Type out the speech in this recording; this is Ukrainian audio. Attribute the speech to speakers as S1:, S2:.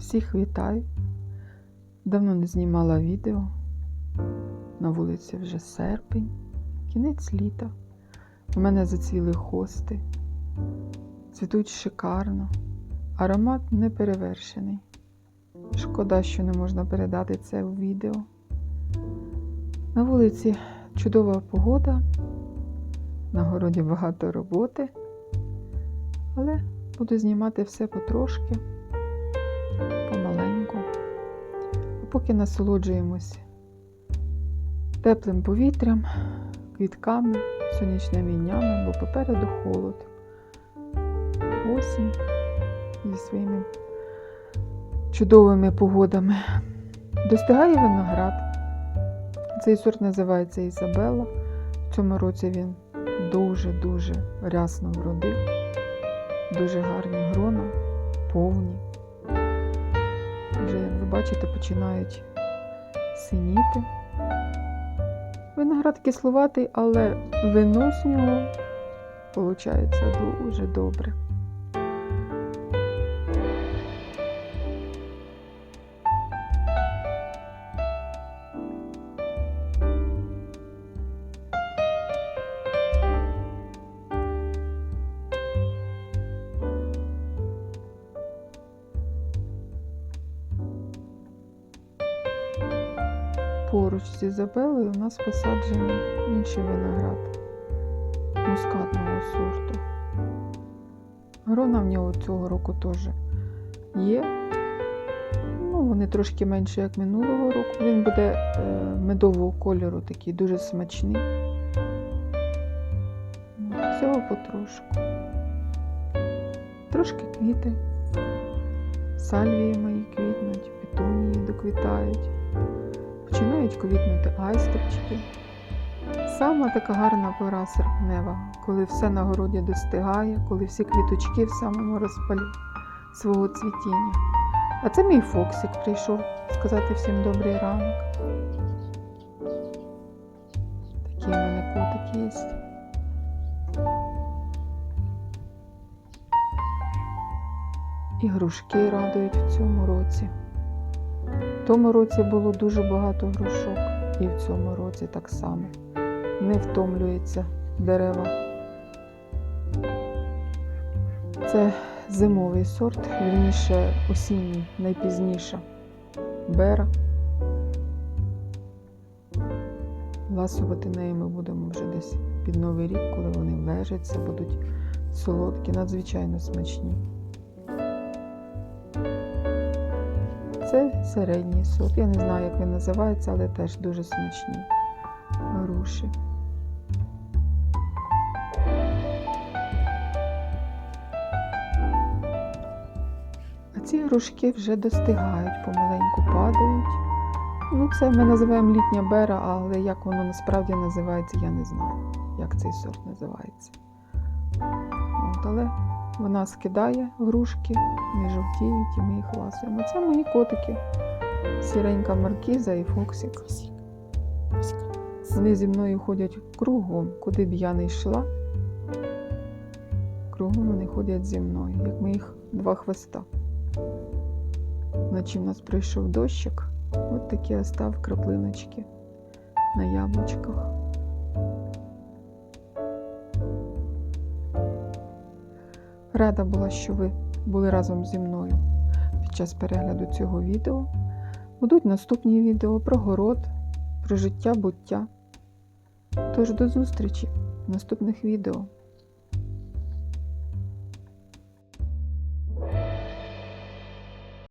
S1: Всіх вітаю. Давно не знімала відео. На вулиці вже серпень, кінець літа. У мене зацвіли хости. Цвітуть шикарно. Аромат неперевершений. Шкода, що не можна передати це у відео. На вулиці чудова погода, на городі багато роботи, але буду знімати все потрошки, помаленьку. А поки насолоджуємось теплим повітрям, квітками, сонячними днями, бо попереду холод. Осінь зі своїми чудовими погодами. Достигає виноград. Цей сорт називається Ізабелла. В цьому році він дуже-дуже рясно вродив. Дуже гарні грона, повні. Вже, ви бачите, починають синіти. Виноград кислуватий, але вино з нього виходить дуже добре. Поруч з Ізабелою у нас посаджений інший виноград мускатного сорту. Грона в нього цього року теж є. Ну, вони трошки менше, як минулого року. Він буде е, медового кольору, такий дуже смачний. Всього потрошку. Трошки квіти. Сальвії мої квітнуть, петунії доквітають. Починають квітнути айстовчики. Сама така гарна пора серпнева, коли все на городі достигає, коли всі квіточки в самому розпалі свого цвітіння. А це мій Фоксик прийшов сказати всім добрий ранок. Такий у мене котик є. І грушки радують в цьому році. В тому році було дуже багато грушок, і в цьому році так само. Не втомлюються дерева. Це зимовий сорт, вірніше осінній, найпізніша бера. Ласувати нею ми будемо вже десь під Новий рік, коли вони лежаться, будуть солодкі, надзвичайно смачні. Це середній сорт. Я не знаю, як він називається, але теж дуже смачні груші. А ці грушки вже достигають, помаленьку падають. Ну, це ми називаємо літня бера, але як воно насправді називається, я не знаю, як цей сорт називається. От, але вона скидає грушки, не жовтіють, і ми їх ласуємо. Це мої котики. Сіренька маркіза і Фоксик. Вони зі мною ходять кругом, куди б я не йшла. Кругом вони ходять зі мною, як моїх два хвоста. Вночі в нас прийшов дощик, от такі остав краплиночки на яблучках. Рада була, що ви були разом зі мною під час перегляду цього відео. Будуть наступні відео про город, про життя буття. Тож до зустрічі в наступних відео.